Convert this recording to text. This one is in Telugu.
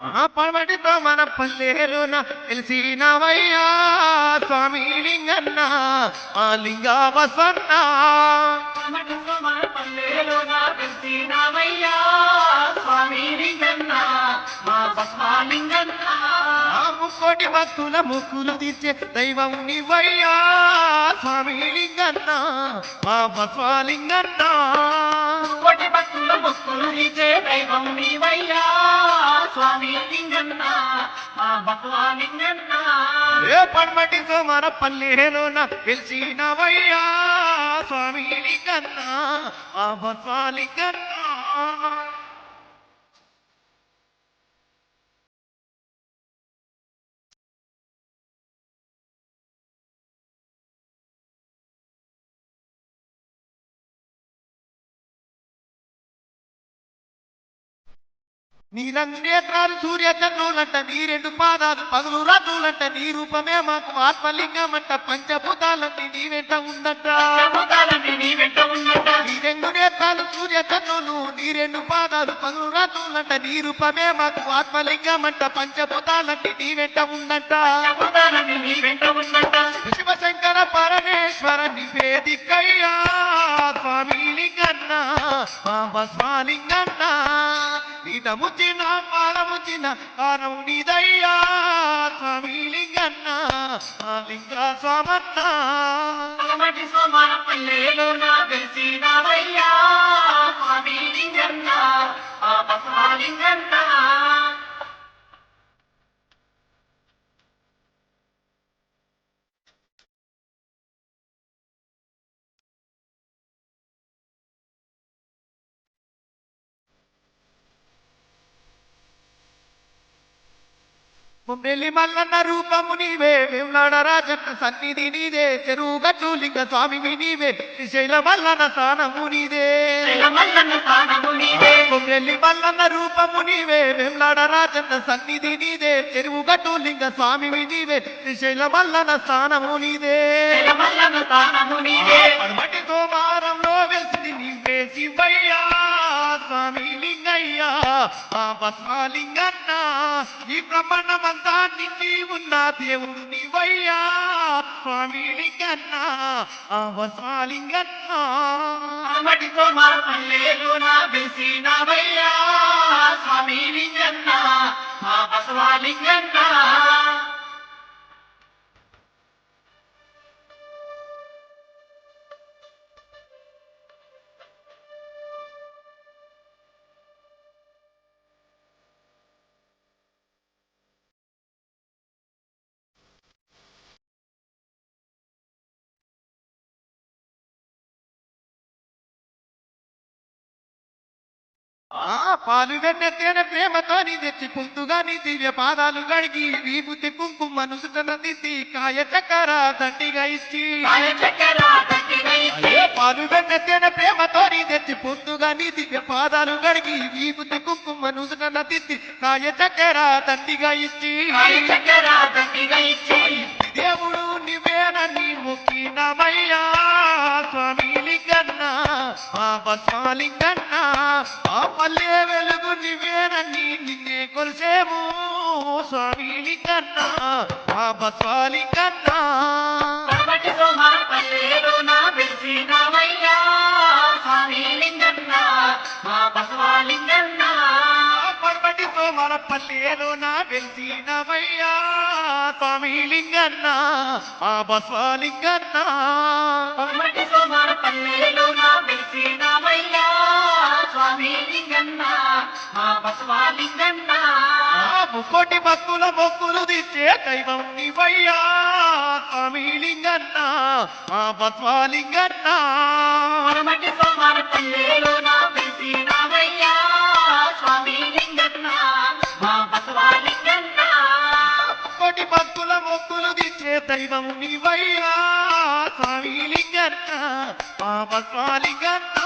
ఆ పడమటితో మన పల్లెలున తెలిసినవయ్యా స్వామి లింగన్న ఆ లింగ వసన్న ముక్కోటి భక్తుల ముక్కులు తీర్చే దైవం నీవయ్యా స్వామి లింగన్న మా బస్వాలింగన్న ఏ పడమటి పడమటితో మన పల్లెలున తెలిసినవయ్యా స్వామి లింగన్నా మా బస్వాలింగన్న నీలం నేత్రాలు సూర్య చంద్రులంట నీ రెండు పాదాలు పగులు రాత్రులంట నీ రూపమే మాకు ఆత్మలింగమంట పంచభూతాలన్నీ నీ వెంట ఉందంట. నీ రెండు నేత్రాలు సూర్య చంద్రులు నీ రెండు పాదాలు పగులు రాత్రులంట నీ రూపమే మాకు ఆత్మలింగమంట పంచభూతాలన్నీ నీ వెంట ఉందంట. శివశంకర పరమేశ్వర నివేదికయ్యా స్వామి లింగన్న స్వాలింగన్న. నీటముచ్చిన పాలముచ్చిన కారం నీదయ్యా స్వామి లింగన్న లింగ స్వామన్న. ముమ్మెల్లి మల్లన్న రూపము నీవే వేములాడ రాజన్న సన్నిధి నీదే చెరువు గట్టు లింగ స్వామి నీవే శ్రీశైల మల్లన్న స్థానము నీదే. కొమ్రెల్లి మల్లన్న రూపము నీవే వెంలాడ రాజన్న సన్నిధి నీదే చెరువు గట్టు లింగ స్వామి నీవే శ్రీశైల మల్లన్న స్థానము నీదే. పడమటి సోమారంలో వెలిసింది నీవే శివయ్యా స్వామి లింగయ్యా. ఆ ఈ బ్రహ్మాండమంతా నిండి ఉన్న దేవుడు నీవయ్యా స్వామి లింగన్న ఆ బస్వాలింగన్న స్వామి లింగన్న మా బసవాలింగన్న ఆ పాలు వెన్నె తేనె ప్రేమతో నీ తెచ్చి పుందుగా నీ దివ్య పాదాలు గడిగి కుంకుమ నుసుటన దిద్ది కాయ చక్కర దండిగా ఇచ్చి. పాలు తేనె ప్రేమతో నీ తెచ్చి పుందుగా నీ దివ్య పాదాలు గడిగి కుంకుమ నుసుటన దిద్ది కాయ చక్కర దండిగా ఇచ్చి. దేవుడు నివేనని ముక్కినమయ్యా స్వామి. లింగన్న బాబా స్వాలింగన్న ఆ పల్లె వెలుగు నివేనని నిన్నే కొలిసేము స్వామి లింగన్న బాబా స్వాలింగన్న పడమటి సోమర పల్లెలోన వెలిసినవయ్యా, స్వామి లింగన్న, మా బసవాలింగన్న. పడబటి సోమర పల్లెలో నా వెలిసినవయ్యా స్వామి లింగన్న బాబా స్వాలింగన్న పడమటి సోమర పల్లెలోన వెలిసినవయ్యా, స్వామి లింగన్న, మా బసవాలింగన్న. ఆ ముక్కోటి భక్తుల మొక్కులు తీర్చే దైవం నీవయ్యా. స్వామి లింగన్న మా బస్వాలింగన్న పడమటి సోమర పల్లెలోన ముక్కోటి మొక్కులు దిచ్చే దైవం నీవయ్యా. స్వామి లింగన్న మా బస్వాలింగన్న